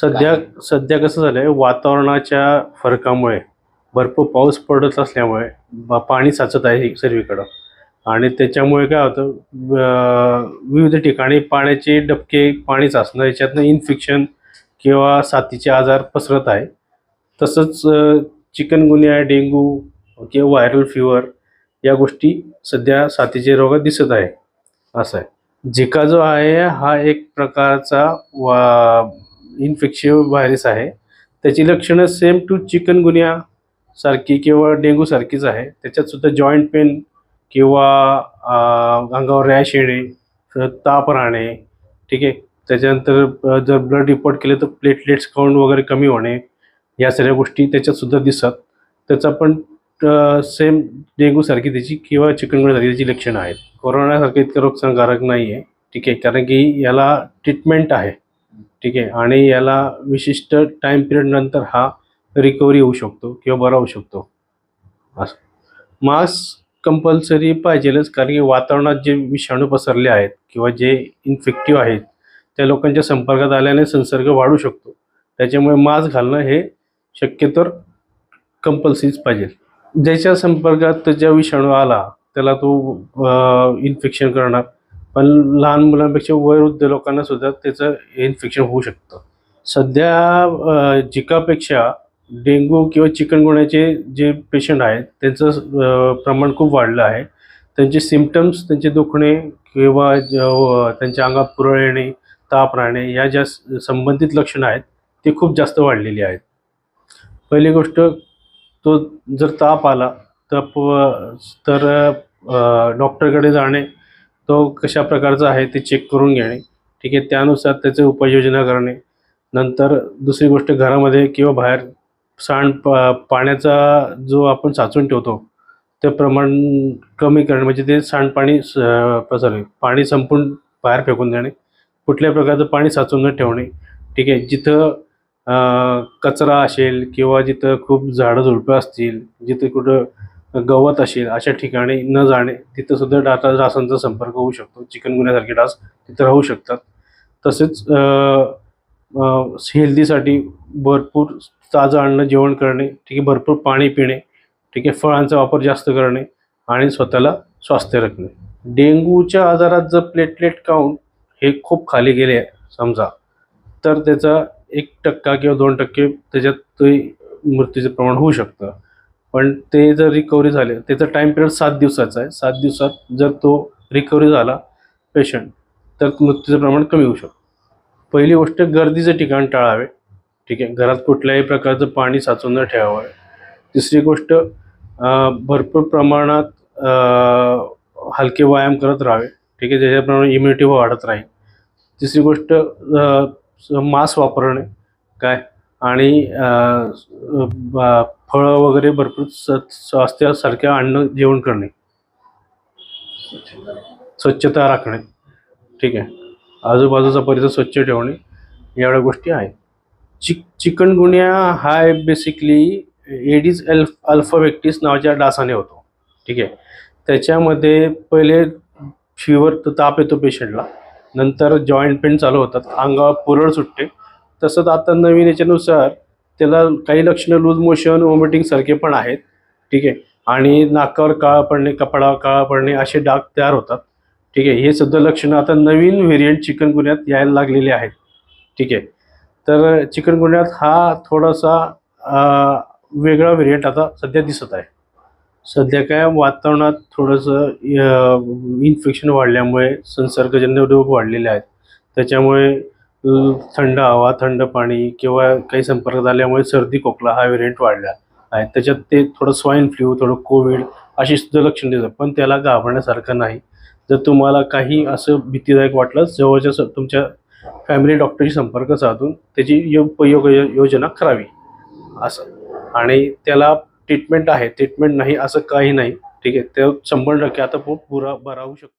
सध्या सध्या कसं झालंय वातावरणाच्या फरकामुळे भरपूर पाऊस पडत असल्यामुळे ब- पाणी साचत आहे सर्वीकडं. आणि त्याच्यामुळे काय होतं अं, विविध ठिकाणी पाण्याचे डबके पाणी साचणं याच्यातनं इन्फेक्शन किंवा साथीचे आजार पसरत आहे. तसंच चिकनगुनिया डेंगू किंवा व्हायरल फिवर या गोष्टी सध्या साथीचे रोग दिसत आहे. असं आहे. झिका जो आहे हा एक प्रकारचा वा इन्फेक्शिव्ह व्हायरस आहे. त्याची लक्षणं सेम टू चिकनगुनिया सारखी किंवा डेंगूसारखीच आहे. त्याच्यातसुद्धा जॉईंट पेन किंवा अंगावर रॅश येणे तर ताप राहणे ठीक आहे. त्याच्यानंतर जर ब्लड रिपोर्ट केले तर प्लेटलेट्स काउंट वगैरे कमी होणे या सगळ्या गोष्टी त्याच्यातसुद्धा दिसतात. त्याचा पण सेम डेंगूसारखी त्याची किंवा चिकनगुन्यासारखी त्याची लक्षणं आहेत. कोरोनासारखं इतकं रोगसंकारक नाही आहे ठीक आहे. कारण की याला ट्रीटमेंट आहे. ठीक आहे? आणि याला विशिष्ट टाईम पिरियड नंतर हा रिकव्हरी होऊ शकतो किंवा बरा होऊ शकतो. असं. मास्क कंपल्सरी पाहिजेलच कारण की वातावरणात जे विषाणू पसरले आहेत किंवा जे इन्फेक्टिव्ह आहेत त्या लोकांच्या संपर्कात आल्याने संसर्ग वाढू शकतो. त्याच्यामुळे मास्क घालणं हे शक्यतर कंपल्सरीच पाहिजे. ज्याच्या संपर्कात ज्या विषाणू आला त्याला तो इन्फेक्शन करणार. पण लहान मुलांपेक्षा वयोवृद्ध लोकांना सुद्धा त्याचं इन्फेक्शन होऊ शकतं. सध्या जिकापेक्षा डेंगू डेंग्यू किंवा चिकनगुण्याचे जे पेशंट आहेत त्यांचं प्रमाण खूप वाढलं आहे. त्यांचे सिमटम्स त्यांचे दुखणे किंवा हो, त्यांच्या अंगात पुरळ येणे ताप राहणे या ज्या स- संबंधित लक्षणं आहेत ते खूप जास्त वाढलेली आहेत. पहिली गोष्ट तो जर ताप आला तर प- तर डॉक्टरकडे जाणे तो कशा प्रकारचा आहे ते चेक करून घेणे. ठीक आहे त्यानुसार त्याचे उपाययोजना करणे. नंतर दुसरी गोष्ट घरामध्ये किंवा बाहेर सांड पा पाण्याचा जो आपण साचून ठेवतो ते प्रमाण कमी करणे. म्हणजे ते सांडपाणी स- सॉरी पाणी संपून बाहेर फेकून देणे. कुठल्या प्रकारचं पाणी साचून न ठेवणे. ठीक आहे जिथं कचरा असेल किंवा जिथं खूप झाडं झुडपं असतील जिथे कुठं गवत असेल अशा ठिकाणी न जाणे तिथं सुद्धा डासांचा संपर्क होऊ शकतो. चिकनगुन्यासारखे डास तिथं राहू शकतात. तसेच हेल्दीसाठी भरपूर ताजं अन्न जेवण करणे ठीक आहे भरपूर पाणी पिणे ठीक आहे फळांचा वापर जास्त करणे आणि स्वतःला स्वास्थ्य राखणे. डेंग्यूच्या आजारात जर प्लेटलेट काउंट हे खूप खाली गेले समजा तर त्याचा एक टक्का किंवा दोन टक्के त्याच्यात ते मृत्यूचं प्रमाण होऊ शकतं. पण ते जर रिकव्हरी झाले त्याचा टाईम पिरियड सात दिवसाचा आहे. सात दिवसात जर तो रिकव्हरी झाला पेशंट तर मृत्यूचं प्रमाण कमी होऊ शकतं. पहिली गोष्ट गर्दीचं ठिकाण टाळावे. ठीक आहे? घरात कुठल्याही प्रकारचं पाणी साचून न ठेवावं. तिसरी गोष्ट भरपूर प्रमाणात हलके व्यायाम करत राहावे. ठीक आहे? ज्याच्याप्रमाणे इम्युनिटी वाढत राहील. तिसरी गोष्ट मास्क वापरणे. काय? आणि फळं वगैरे भरपूर स्वास्थ्यासारख्या अन्न जेवण करणे. स्वच्छता राखणे. ठीक आहे. आजूबाजूचा परिसर स्वच्छ ठेवणे. एवढ्या गोष्टी आहेत. चिक चिकनगुन्या हा बेसिकली एडिस एल्फ अल्फाबेक्टिस नावाच्या डासाने होतो. ठीक आहे. त्याच्यामध्ये पहिले फिवर तर ताप येतो पेशंटला नंतर जॉईंट पेन चालू होतात. अंगावर पुरळ सुटते. तसंच आता नवीन याच्यानुसार त्याला काही लक्षणं लूज मोशन वॉमिटिंग सारखे पण आहेत. ठीक आहे. आणि नाकावर काळा पडणे कपडावर काळा पडणे असे डाग तयार होतात. ठीक आहे. हे सुद्धा लक्षणं आता नवीन व्हेरियंट चिकनगुन्यात यायला लागलेले आहेत. ठीक आहे. तर चिकनगुन्यात हा थोडासा वेगळा व्हेरियंट आता सध्या दिसत आहे. सध्या काय वातावरणात थोडंसं इन्फेक्शन वाढल्यामुळे संसर्गजन्य रोग वाढलेले आहेत. त्याच्यामुळे थंड हवा थंड पाणी किंवा काही संपर्कात आल्यामुळे सर्दी खोकला हा व्हेरियंट वाढला आहे. त्याच्यात ते थोडं स्वाईन फ्लू थोडं कोविड अशी सुद्धा लक्षण दिसतात पण त्याला घाबरण्यासारखं नाही. जर तुम्हाला काही असं भीतीदायक वाटलं जवळच्या स- तुमच्या फॅमिली डॉक्टरशी संपर्क साधून त्याची योग योजना करावी. असं. आणि त्याला ट्रीटमेंट आहे. ट्रीटमेंट नाही असं काही नाही. ठीक आहे? ते शंभर टक्के आता खूप पुरा बरा होऊ शकतो.